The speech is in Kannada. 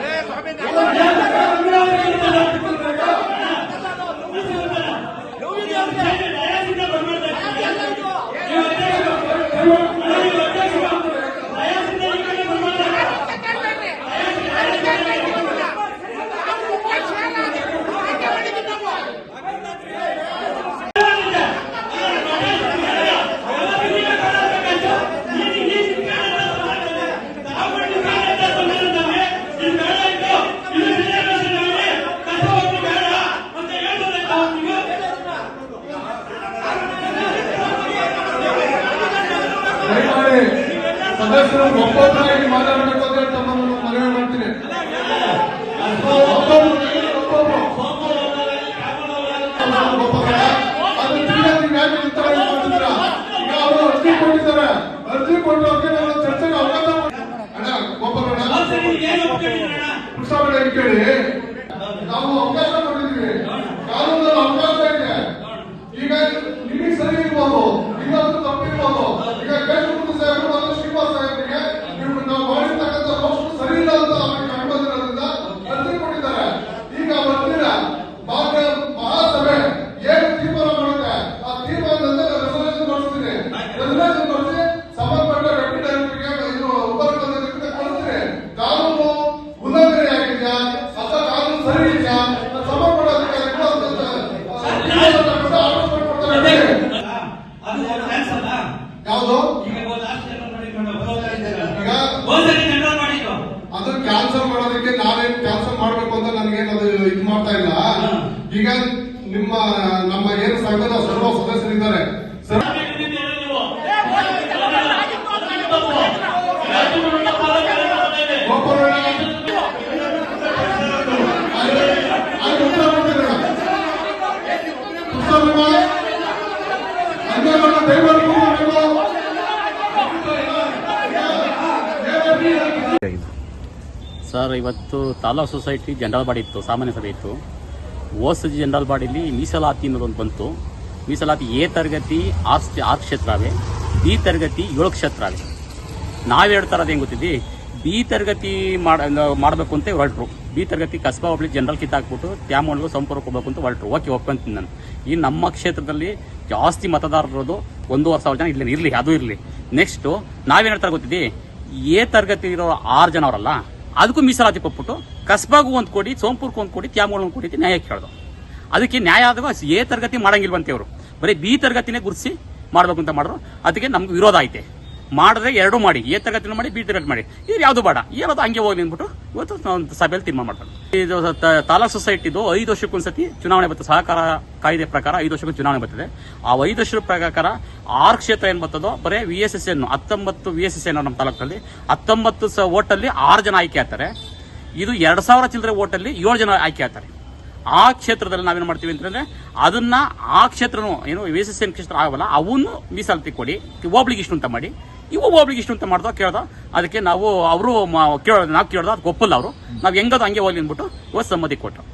네, 화면에. ಸದಸ್ಯರು ಒಬ್ಬೊಬ್ಬರಾಗಿ ಮಾತಾಡಬೇಕು ಹೇಳಿ ತಮ್ಮನ್ನು ಮನವಿ ಮಾಡ್ತೀನಿ ಅರ್ಜಿ ಕೊಟ್ಟಿದ್ದಾರೆ. ಅರ್ಜಿ ನಾವು ಚರ್ಚೆಗೆ ಅವಕಾಶ ಅಣ್ಣ. ಪುಸ್ತಕ ಕೇಳಿ. ನಾವು ಅವಕಾಶ ಕೊಟ್ಟಿದ್ದೀವಿ. ಕಾನೂನಲ್ಲಿ ಅವಕಾಶ ಇದೆ ಈಗ ನಿಮಗೆ ಸರಿ ಇರ್ಬೋದು ಇನ್ನೊಂದು ತಪ್ಪಿರ್ಬೋದು ಈಗ ಕೇಶವಮೂರ್ತಿ ಸಾಹೇಬರು ಮತ್ತು ಶ್ರೀನಿವಾಸ ಸಾಹೇಬರಿಗೆ ನೀವು ನಾವು ಮಾಡಿರ್ತಕ್ಕಂಥ ರೋಸ್ಟ್ ಸರಿ ಇಲ್ಲ ಅಂತ ಅವ್ರಿಗೆ ಕಂಡುಬಂದಿರೋದ್ರಿಂದ ಅರ್ಜಿ ಕೊಟ್ಟಿದ್ದಾರೆ ಈಗ ಬರ್ತೀರ ಭಾಗ್ಯ ಮಹಾಸಭೆ ಏನು ತೀರ್ಮಾನ ಮಾಡುತ್ತೆ ಆ ತೀರ್ಮಾನದಂತೆ ರೆಸಲ್ಯೂಷನ್ ಮಾಡಿಸ್ತೀನಿ ರೆಸಲ್ಯೂಷನ್ ಮಾಡಿಸಿ ಸಂಬಂಧಪಟ್ಟ ಡೆಪ್ಯೂಟಿ ಡೈರೆಕ್ಟರ್ಗೆ ಇದು ಉಪರಿಕೆ ಕೊಡ್ತೀನಿ ಕಾನೂನು ಉಲ್ಲಂಘನೆ ಆಗಿದೆಯಾ ಅಥವಾ ಕಾನೂನು ಸರಿ ಇದೆಯಾ ಸಂಬಂಧಪಟ್ಟ ಅಧಿಕಾರಿಗಳು ಅದನ್ನ ತೀರ್ಮಾನ ತಗೊಂಡು ಆರ್ಡರ್ ಮಾಡ್ಕೊಡ್ತಾರೆ. ಅದು ಚಾನ್ಸ್ ಅಲ್ಲ ಯಾವುದು ಈಗ ಲಾಸ್ಟ್ ಜನರಲ್ ಮಾಡಿ ಬರೋದಾ ಇದ್ದಾರೆ ಈಗ ಹೋದಲ್ಲಿ ಜನರಲ್ ಮಾಡಿದ್ದು ಅದನ್ನ ಕ್ಯಾನ್ಸಲ್ ಮಾಡೋದಕ್ಕೆ ನಾನೇನು ಕೆಲಸ ಮಾಡ್ಬೇಕು ಅಂತ ನನಗೇನು ಅದು ಇದು ಮಾಡ್ತಾ ಇಲ್ಲ. ಈಗ ನಿಮ್ಮ ನಮ್ಮ ಏನು ಸಂಘದ ಸರ್ವ ಸದಸ್ಯರಿದ್ದಾರೆ. ಸರ್ ಗೋಪಾಲಣ್ಣ, ಸರ್, ಇವತ್ತು ತಾಲೂಕು ಸೊಸೈಟಿ ಜನರಲ್ ಬಾಡಿ ಇತ್ತು, ಸಾಮಾನ್ಯ ಸಭೆ ಇತ್ತು. ಓಸಜಿ ಜನರಲ್ ಬಾಡಿಲಿ ಮೀಸಲಾತಿ ಅನ್ನೋದೊಂದು ಬಂತು. ಮೀಸಲಾತಿ ಎ ತರಗತಿ, ಆರ್ ಆರ್ ಕ್ಷೇತ್ರವೆ, ಬಿ ತರಗತಿ, ಏಳು ಕ್ಷೇತ್ರವೇ. ನಾವು ಹೇಳ್ತಾರದು ಹೆಂಗ್ ಗೊತ್ತಿದ್ದಿ? ಬಿ ತರಗತಿ ಮಾಡ ಮಾಡಬೇಕು ಅಂತ ಹೊರಟ್ರು. ಬಿ ತರಗತಿ ಕಸ್ಬಾ ಹೋಗ್ಲಿ ಜನರಲ್ ಕಿತ್ತಾಕ್ಬಿಟ್ಟು ತ್ಯಾಮೂಲ್ಗೂ ಸಂಪರ್ಕ ಹೋಗ್ಬೇಕು ಅಂತ ಹೊರಟ್ರು. ಓಕೆ ಒಪ್ಕೊಂತೀನಿ ನಾನು. ಈ ನಮ್ಮ ಕ್ಷೇತ್ರದಲ್ಲಿ ಜಾಸ್ತಿ ಮತದಾರರದು ಒಂದೂವರೆ ಸಾವಿರ ಜನ ಇಲ್ಲಿ ಇರಲಿ, ಅದು ಇರಲಿ. ನೆಕ್ಸ್ಟ್ ನಾವೇನು ಹೇಳ್ತಾರೆ ಗೊತ್ತಿದ್ದಿ? ಎ ತರಗತಿ ಇರೋ ಆರು ಜನ ಅವರಲ್ಲ? ಅದಕ್ಕೂ ಮೀಸಲಾತಿ ಕೊಟ್ಬಿಟ್ಟು ಕಸ್ಬಾಗೂ ಒಂದು ಕೊಡಿ ಸೋಂಪುರ್ಗೂ ಒಂದು ಕೊಡಿ ತ್ಯಾಮೂಲ್ ಒಂದು ಕೊಡಿ ಅಂತ ನ್ಯಾಯ ಕೇಳೋದು ಅದಕ್ಕೆ ನ್ಯಾಯ ಆದಾಗ ಎ ತರಗತಿ ಮಾಡಂಗಿಲ್ವಂತೆ ಅವರು ಬರೀ ಬಿ ತರಗತಿನೇ ಗುರುಸಿ ಮಾಡಬೇಕು ಅಂತ ಮಾಡ್ರು. ಅದಕ್ಕೆ ನಮ್ಗೆ ವಿರೋಧ ಐತೆ. ಮಾಡಿದ್ರೆ ಎರಡು ಮಾಡಿ, ಎ ತರಗತಿನೂ ಮಾಡಿ, ಬಿ ತರಗತಿ ಮಾಡಿ. ಇದು ಯಾವುದು ಬೇಡ. ಏನದು ಹಂಗೆ ಹೋಗಿ ಅಂದ್ಬಿಟ್ಟು ಇವತ್ತು ಸಭೆಯಲ್ಲಿ ತೀರ್ಮಾನ ಮಾಡ್ತಾರೆ. ಇದು ಸೊಸೈಟಿದು ಐದು ವರ್ಷಕ್ಕೊಂದ್ಸತಿ ಚುನಾವಣೆ ಬರ್ತದೆ. ಸಹಕಾರ ಕಾಯ್ದೆ ಪ್ರಕಾರ ಐದು ವರ್ಷಕ್ಕೆ ಚುನಾವಣೆ ಬರ್ತದೆ. ಆ ಐದು ವರ್ಷದ ಪ್ರಕಾರ ಆರು ಕ್ಷೇತ್ರ ಏನ್ ಬರ್ತದೋ, ಬರೀ ವಿ ಎಸ್ ಎಸ್ ಎನ್ ಹತ್ತೊಂಬತ್ತು ವಿ ಎಸ್ ಎಸ್ ಎನ್ ನಮ್ಮ ತಾಲೂಕಲ್ಲಿ, ಹತ್ತೊಂಬತ್ತು ಸ ಓಟಲ್ಲಿ ಆರು ಜನ ಆಯ್ಕೆ ಆಗ್ತಾರೆ. ಇದು ಎರಡು ಸಾವಿರ ಚಿಲ್ಲರೆ ಓಟಲ್ಲಿ ಏಳು ಜನ ಆಯ್ಕೆ ಆಗ್ತಾರೆ. ಆ ಕ್ಷೇತ್ರದಲ್ಲಿ ನಾವೇನು ಮಾಡ್ತೀವಿ ಅಂತಂದ್ರೆ ಅದನ್ನ ಆ ಕ್ಷೇತ್ರನು ಏನು ವಿ ಎಸ್ ಎಸ್ ಎನ್ ಕ್ಷೇತ್ರ ಆಗಲ್ಲ ಅವನ್ನು ಮೀಸಲಾತಿ ಕೊಡಿ ಹೋಬ್ಳಿಗೆ ಇಷ್ಟು ಅಂತ ಮಾಡಿ. ಇವು ಒಬ್ರಿಗೆ ಇಷ್ಟು ಅಂತ ಮಾಡ್ದ ಕೇಳ್ದ. ಅದಕ್ಕೆ ನಾವು, ಅವರು ಕೇಳೋದು ನಾವು ಕೇಳ್ದ ಅದಕ್ಕೆ ಒಪ್ಪಲ್ಲ ಅವರು. ನಾವು ಹೆಂಗದ ಹಂಗೆ ಹೋಗ್ಲಿ ಅಂದ್ಬಿಟ್ಟು ಇವತ್ತು ಸಮ್ಮತಿ ಕೊಟ್ಟರು